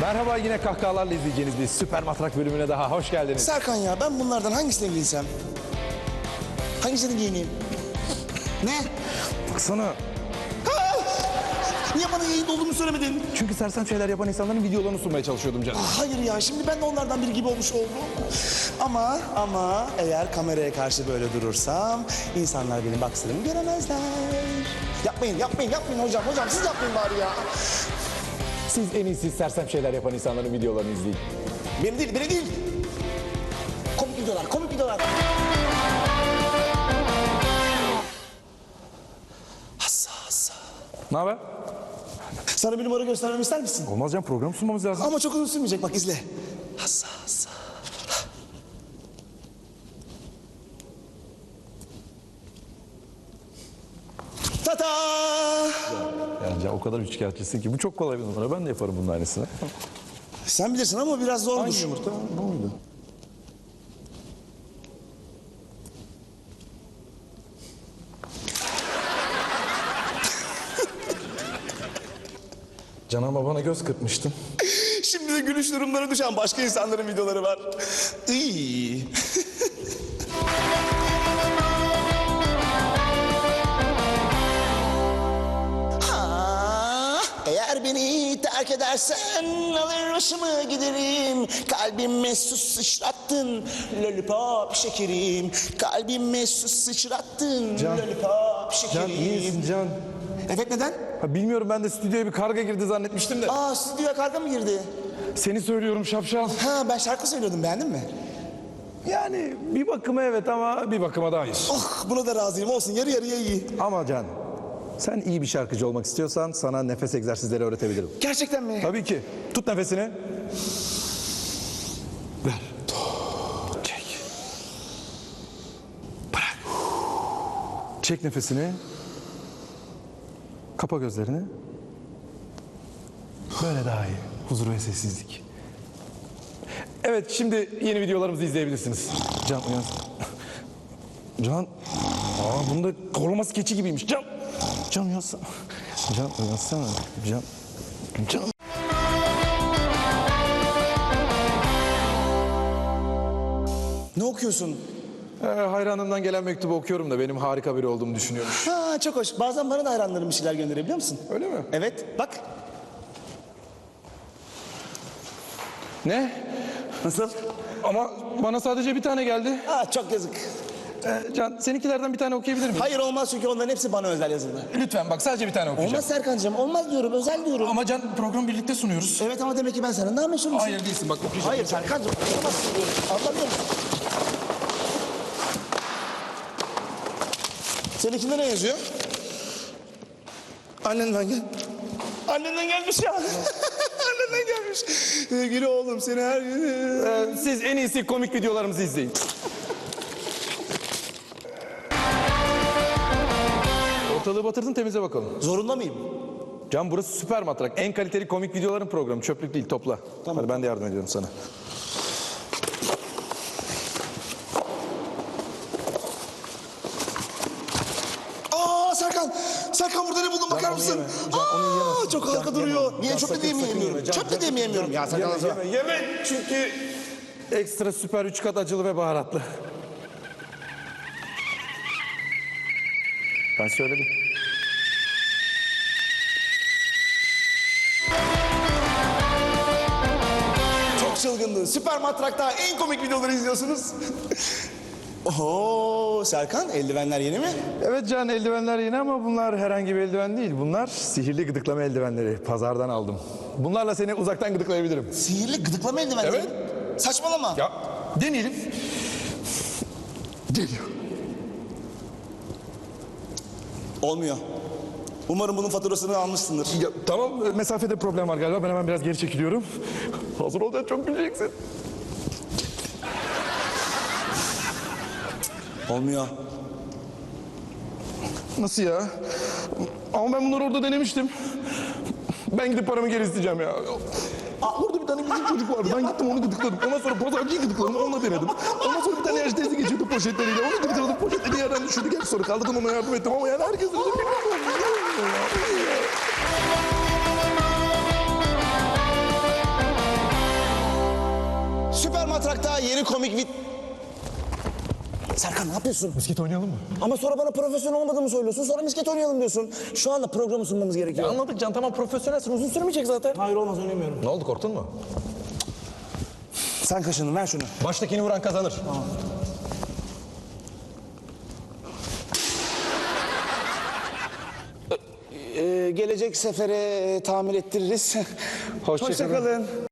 Merhaba yine kahkahalarla izleyeceğiniz bir süper matrak bölümüne daha hoş geldiniz. Serkan ya ben bunlardan hangisine giyinsem? Hangisini giyineyim? Ne? Baksana. Niye bana yayında olduğumu söylemedin? Çünkü sersem şeyler yapan insanların videolarını sunmaya çalışıyordum canım. Hayır ya şimdi ben de onlardan biri gibi olmuş oldum. Ama ama eğer kameraya karşı böyle durursam insanlar benim baksırımı göremezler. Yapmayın yapmayın yapmayın hocam hocam siz yapmayın bari ya. Siz en iyisi sersem şeyler yapan insanların videolarını izleyin. Beni değil beni değil. Komik videolar komik videolar. Hassa hassa. Ne haber? Sana bir numara göstermemi ister misin? Olmaz canım program sunmamız lazım. Ama çok uzun sürmeyecek bak izle. Hassa hassa. Tata! Yani o kadar üçkağıtçısın ki bu çok kolay bir numara. Ben de yaparım bunun aynısını. Sen bilirsin ama biraz zordur. Hangi yumurta? Ne oldu? Can ama bana göz kırpmıştın. Şimdi de gülüş durumları düşen başka insanların videoları var. İyi. Terk edersen alır başımı giderim Kalbime sus sıçrattın lollipop şekerim Kalbime sus sıçrattın Can. lollipop Can şekerim iyi misin Can? Evet neden? Ha, bilmiyorum ben de stüdyoya bir karga girdi zannetmiştim de. Aa stüdyoya karga mı girdi? Seni söylüyorum şapşal. Ha ben şarkı söylüyordum beğendin mi? Yani bir bakıma evet ama bir bakıma da hayır. Oh buna da razıyım olsun yarı yarıya iyi. Ama Can sen iyi bir şarkıcı olmak istiyorsan sana nefes egzersizleri öğretebilirim. Gerçekten mi? Tabii ki. Tut nefesini. Ver. Çek. Bırak. Çek nefesini. Kapa gözlerini. Böyle daha iyi. Huzur ve sessizlik. Evet şimdi yeni videolarımızı izleyebilirsiniz. Can uyan. Can. Aa bunda koruması keçi gibiymiş. Can. Can uyansana. Can uyansana. Can. Can. Ne okuyorsun? Ee, hayranımdan gelen mektubu okuyorum da benim harika biri olduğumu düşünüyormuş. Ha çok hoş. Bazen bana da hayranlarım bir şeyler gönderebiliyor musun? Öyle mi? Evet bak. Ne? Nasıl? Ama bana sadece bir tane geldi. Ha çok yazık. Ee, Can seninkilerden bir tane okuyabilir miyim? Hayır olmaz çünkü onların hepsi bana özel yazılı. Lütfen bak sadece bir tane okuyacağım. Olmaz Serkan'cığım olmaz diyorum özel diyorum. Ama Can programı birlikte sunuyoruz. Evet ama demek ki ben senden daha meşhur musun? Hayır değilsin bak okuyacağım. Hayır Serkan'cığım anlamazsın diyorum. Anlamıyor musun? Seninkinde ne yazıyor? Annenden gel. Annenden gelmiş ya. Annenden gelmiş. Sevgili oğlum seni her gün... Ee, siz en iyisi komik videolarımızı izleyin. Ortalığı batırdın temize bakalım. Zorunda mıyım? Can burası süper matrak. En kaliteli komik videoların programı. Çöplük değil topla. Tamam. Hadi ben de yardım ediyorum sana. Aa Serkan! Serkan burada ne buldun bakar onu mısın? yeme. Can, onu Aa, yiyemezsin. çok harika Can, duruyor. yeme. Niye Can, çöp de sakın, sakın yeme. Can, de Can, ya Serkan. Yeme, yeme, yeme çünkü ekstra süper üç kat acılı ve baharatlı. Ben söyledim. Çok çılgındı. Süper Matrak'ta en komik videoları izliyorsunuz. Oho Serkan eldivenler yeni mi? Evet Can eldivenler yeni ama bunlar herhangi bir eldiven değil. Bunlar sihirli gıdıklama eldivenleri. Pazardan aldım. Bunlarla seni uzaktan gıdıklayabilirim. Sihirli gıdıklama eldivenleri. Evet. Saçmalama. Ya deneyelim. Geliyor. Olmuyor. Umarım bunun faturasını almışsındır. Ya, tamam mesafede problem var galiba. Ben hemen biraz geri çekiliyorum. Hazır olacaksın çok güleceksin. Olmuyor. Nasıl ya? Ama ben bunları orada denemiştim. Ben gidip paramı geri isteyeceğim ya. Aa, orada bir tane bizim çocuk vardı. Ben gittim onu gıdıkladım. Ondan sonra pazarcıyı gıdıkladım. Onunla denedim. Ondan sonra bir tane yaşlı teyze geçiyordu poşetleriyle. Onu gıdıkladım. Poşetleri yerden düşürdü. Gerçi sonra kaldırdım ona yardım ettim. Ama yani herkes öyle bir Matrak'ta yeni komik vid... Serkan ne yapıyorsun? Misket oynayalım mı? Ama sonra bana profesyonel olmadığımı söylüyorsun. Sonra misket oynayalım diyorsun. Şu anda programı sunmamız gerekiyor. Anladık Can tamam profesyonelsin uzun sürmeyecek zaten. Hayır olmaz oynamıyorum. Ne oldu korktun mu? Sen kaşındın ver şunu. Baştakini vuran kazanır. Ee, gelecek sefere e, tamir ettiririz. Hoşçakalın.